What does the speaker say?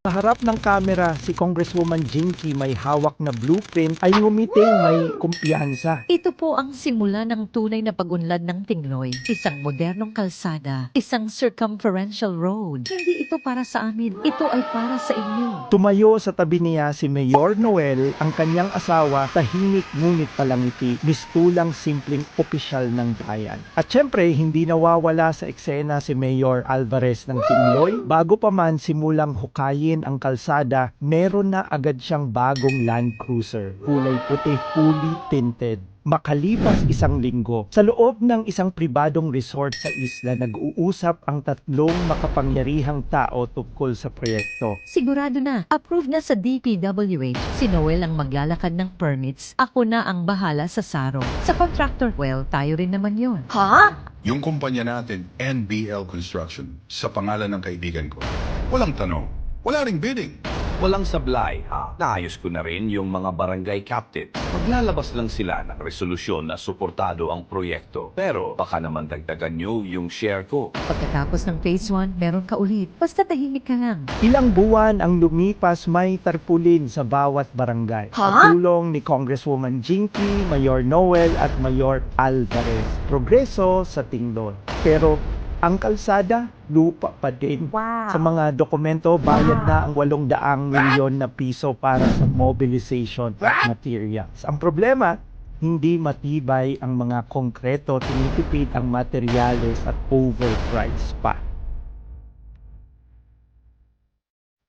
Sa harap ng kamera, si Congresswoman Jinky may hawak na blueprint ay ngumiting may kumpiyansa. Ito po ang simula ng tunay na pag-unlad ng Tingloy. Isang modernong kalsada, isang circumferential road. Hindi ito para sa amin, ito ay para sa inyo. Tumayo sa tabi niya si Mayor Noel, ang kanyang asawa, tahimik ngunit palangiti, mistulang simpleng opisyal ng bayan. At syempre, hindi nawawala sa eksena si Mayor Alvarez ng Tingloy. Bago pa man simulang hukayin ang kalsada, meron na agad siyang bagong Land Cruiser. Kulay puti, fully tinted. Makalipas isang linggo, sa loob ng isang pribadong resort sa isla, nag-uusap ang tatlong makapangyarihang tao tungkol sa proyekto. Sigurado na, approved na sa DPWH. Si Noel ang maglalakad ng permits. Ako na ang bahala sa Saro. Sa contractor, well, tayo rin naman yun. Ha? Yung kumpanya natin, NBL Construction, sa pangalan ng kaibigan ko. Walang tanong. Wala ring bidding. Walang sablay, ha? Naayos ko na rin yung mga barangay captain. Maglalabas lang sila ng resolusyon na suportado ang proyekto. Pero baka naman dagdagan nyo yung share ko. Pagkatapos ng phase 1, meron ka ulit. Basta tahimik ka lang. Ilang buwan ang lumipas may tarpulin sa bawat barangay. Ha? Sa tulong ni Congresswoman Jinky, Mayor Noel at Mayor Alvarez. Progreso sa Tingdon. Pero ang kalsada, lupa pa din. Wow. Sa mga dokumento, bayad na ang 800 milyon na piso para sa mobilization materials. Ang problema, hindi matibay ang mga konkreto, tinitipid ang materyales at overpriced pa.